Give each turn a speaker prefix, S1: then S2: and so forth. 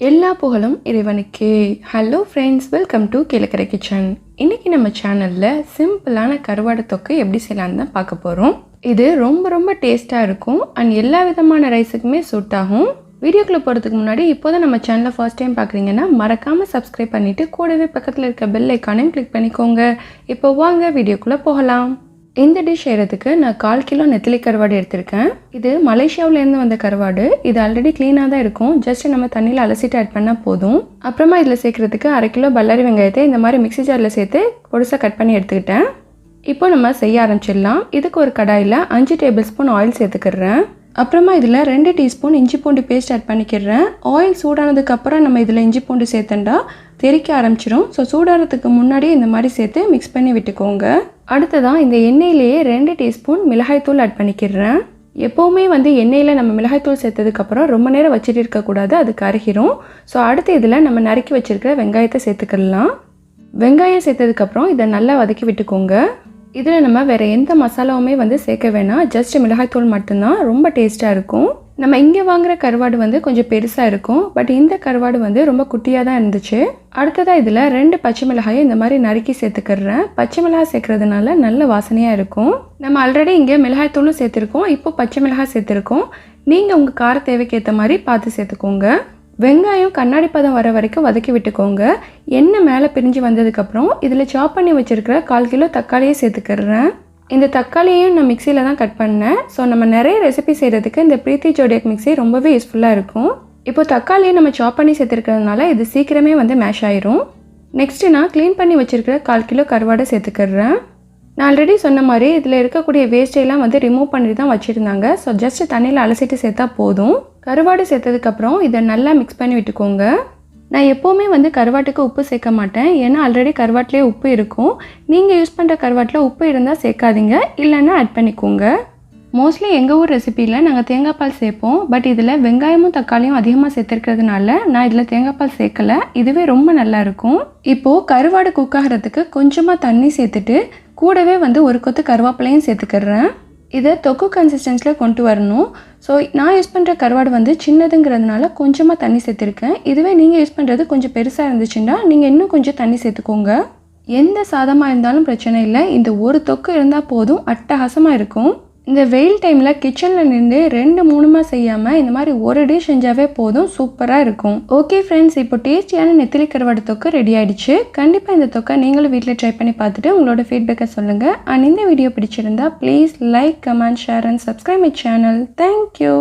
S1: எல்லா புகழும் இறைவனுக்கு. Hello friends welcome to Keezhakarai kitchen இன்னைக்கு நம்ம சேனலில் சிம்பிளான கருவாடு தொக்கு எப்படி செய்யலான்னு தான் பார்க்க போகிறோம் இது ரொம்ப ரொம்ப டேஸ்ட்டாக இருக்கும். அண்ட் எல்லா விதமான ரைஸுக்குமே சூட் ஆகும். வீடியோக்குள்ளே போகிறதுக்கு முன்னாடி இப்போ தான் நம்ம சேனலை ஃபர்ஸ்ட் டைம் பார்க்குறீங்கன்னா மறக்காமல் சப்ஸ்கிரைப் பண்ணிவிட்டு கூடவே பக்கத்தில் இருக்க பெல் ஐக்கானையும் கிளிக் பண்ணிக்கோங்க. இப்போ வாங்க வீடியோக்குள்ளே போகலாம். இந்த டிஷ் செய்கிறதுக்கு நான் கால் கிலோ நெத்திலி கருவாடு எடுத்திருக்கேன். இது மலேசியாவிலேருந்து வந்த கருவாடு. இது ஆல்ரெடி க்ளீனாக தான் இருக்கும். ஜஸ்ட் நம்ம தண்ணியில் அலசிட்டு ஆட் பண்ணால் போதும். அப்புறமா இதில் சேர்க்குறதுக்கு அரை கிலோ பல்லாரி வெங்காயத்தை இந்த மாதிரி மிக்ஸி ஜாரில் சேர்த்து பொடிசாக கட் பண்ணி எடுத்துக்கிட்டேன். இப்போ நம்ம செய்ய ஆரம்பிச்சிடலாம். இதுக்கு ஒரு கடாயில் அஞ்சு டேபிள் ஸ்பூன் ஆயில் சேர்த்துக்கிறேன். அப்புறமா இதில் ரெண்டு டீஸ்பூன் இஞ்சி பூண்டு பேஸ்ட் ஆட் பண்ணிக்கிறேன். ஆயில் சூடானதுக்கப்புறம் நம்ம இதில் இஞ்சி பூண்டு சேர்த்தண்டா தெறிக்க ஆரம்பிச்சிடும் ஸோ சூடாகிறதுக்கு முன்னாடியே இந்த மாதிரி சேர்த்து மிக்ஸ் பண்ணி விட்டுக்கோங்க. அடுத்ததான் இந்த எண்ணெயிலேயே ரெண்டு டீஸ்பூன் மிளகாய்த்தூள் ஆட் பண்ணிக்கிறேன். எப்போவுமே வந்து எண்ணெயில் நம்ம மிளகாய்த்தூள் சேர்த்ததுக்கப்புறம் ரொம்ப நேரம் வச்சுட்டு இருக்கக்கூடாது அது கருகிரும் ஸோ அடுத்து இதில் நம்ம நறுக்கி வச்சுருக்கிற வெங்காயத்தை சேர்த்துக்கலாம். வெங்காயம் சேர்த்ததுக்கப்புறம் இதை நல்லா வதக்கி விட்டுக்கோங்க. இதில் நம்ம வேறு எந்த மசாலாவுமே வந்து சேர்க்க வேணாம். ஜஸ்ட் மிளகாய்த்தூள் மட்டும்தான். ரொம்ப டேஸ்ட்டாக இருக்கும். நம்ம இங்கே வாங்குகிற கருவாடு வந்து கொஞ்சம் பெருசாக இருக்கும். பட் இந்த கருவாடு வந்து ரொம்ப குட்டியாக தான் இருந்துச்சு. அடுத்ததாக இதில் ரெண்டு பச்சை மிளகாயை இந்த மாதிரி நறுக்கி சேர்த்துக்கிறேன். பச்சை மிளகாய் சேர்க்கறதுனால நல்ல வாசனையாக இருக்கும். நம்ம ஆல்ரெடி இங்கே மிளகாய்த்தூளும் சேர்த்துருக்கோம். இப்போ பச்சை மிளகாய் சேர்த்துருக்கோம். நீங்கள் உங்கள் கார தேவைக்கு ஏற்ற மாதிரி பார்த்து சேர்த்துக்கோங்க. வெங்காயம் கண்ணாடி பதம் வர வரைக்கும் வதக்கி விட்டுக்கோங்க. எண்ணெய் மேலே பிரிஞ்சு வந்ததுக்கப்புறம் இதில் சாப் பண்ணி வச்சுருக்கிற கால் கிலோ தக்காளியை சேர்த்துக்கிறேன். இந்த தக்காளியையும் நான் மிக்சியில் தான் கட் பண்ணேன். ஸோ நம்ம நிறைய ரெசிபி செய்கிறதுக்கு இந்த பிரீத்தி ஜோடியக் மிக்ஸி ரொம்பவே யூஸ்ஃபுல்லாக இருக்கும். இப்போ தக்காளியை நம்ம சாப் பண்ணி சேர்த்துருக்கிறதுனால இது சீக்கிரமே வந்து மேஷ் ஆயிரும். நெக்ஸ்ட்டு நான் க்ளீன் பண்ணி வச்சுருக்கிற கால் கிலோ கருவாடை சேர்த்துக்கிறேன். நான் ஆல்ரெடி சொன்ன மாதிரி இதில் இருக்கக்கூடிய வேஸ்ட்டையெல்லாம் வந்து ரிமூவ் பண்ணி தான் வச்சுருந்தாங்க. ஸோ ஜஸ்ட் தண்ணியில் அலசிட்டு சேர்த்தா போதும். கருவாடு சேர்த்ததுக்கப்புறம் இதை நல்லா மிக்ஸ் பண்ணி விட்டுக்கோங்க. நான் எப்போவுமே வந்து கருவாட்டுக்கு உப்பு சேர்க்க மாட்டேன். ஏன்னா ஆல்ரெடி கருவாட்டிலே உப்பு இருக்கும். நீங்கள் யூஸ் பண்ணுற கருவாட்டில் உப்பு இருந்தால் சேர்க்காதீங்க. இல்லைன்னா ஆட் பண்ணிக்கோங்க. மோஸ்ட்லி எங்கள் ஊர் ரெசிப்பியில் நாங்கள் தேங்காய் பால் சேர்ப்போம். பட் இதில் வெங்காயமும் தக்காளியும் அதிகமாக சேர்த்துருக்கிறதுனால நான் இதில் தேங்காய் பால் சேர்க்கலை. இதுவே ரொம்ப நல்லாயிருக்கும் இப்போது கருவாடு குக் ஆகிறதுக்கு கொஞ்சமாக தண்ணி சேர்த்துட்டு கூடவே வந்து ஒரு கொத்து கருவேப்பிலையும் சேர்த்துக்கிறேன். இதை தொக்கு கன்சிஸ்டன்ஸில் கொண்டு வரணும். ஸோ நான் யூஸ் பண்ணுற கருவாடு வந்து சின்னதுங்கிறதுனால கொஞ்சமாக தண்ணி சேர்த்துருக்கேன். இதுவே நீங்கள் யூஸ் பண்ணுறது கொஞ்சம் பெருசாக இருந்துச்சுன்னா நீங்கள் இன்னும் கொஞ்சம் தண்ணி சேர்த்துக்கோங்க. எந்த சாதமாக இருந்தாலும் பிரச்சனை இல்லை. இந்த ஒரு தொக்கு இருந்தால் போதும். அட்டகாசமாக இருக்கும். இந்த வெயில் டைமில் கிச்சனில் நின்று ரெண்டு மூணுமா செய்யாமல் இந்த மாதிரி ஒரு டிஷ் செஞ்சாவே போதும் சூப்பராக இருக்கும். ஓகே ஃப்ரெண்ட்ஸ் இப்போ டேஸ்டியான நெத்திலி கருவாடு தொக்கு ரெடி ஆகிடுச்சு கண்டிப்பாக இந்த தொக்கை நீங்களும் வீட்டில் ட்ரை பண்ணி பார்த்துட்டு உங்களோட ஃபீட்பேக்கை சொல்லுங்கள் அண்ட் இந்த வீடியோ பிடிச்சிருந்தா please like comment share and subscribe my channel thank you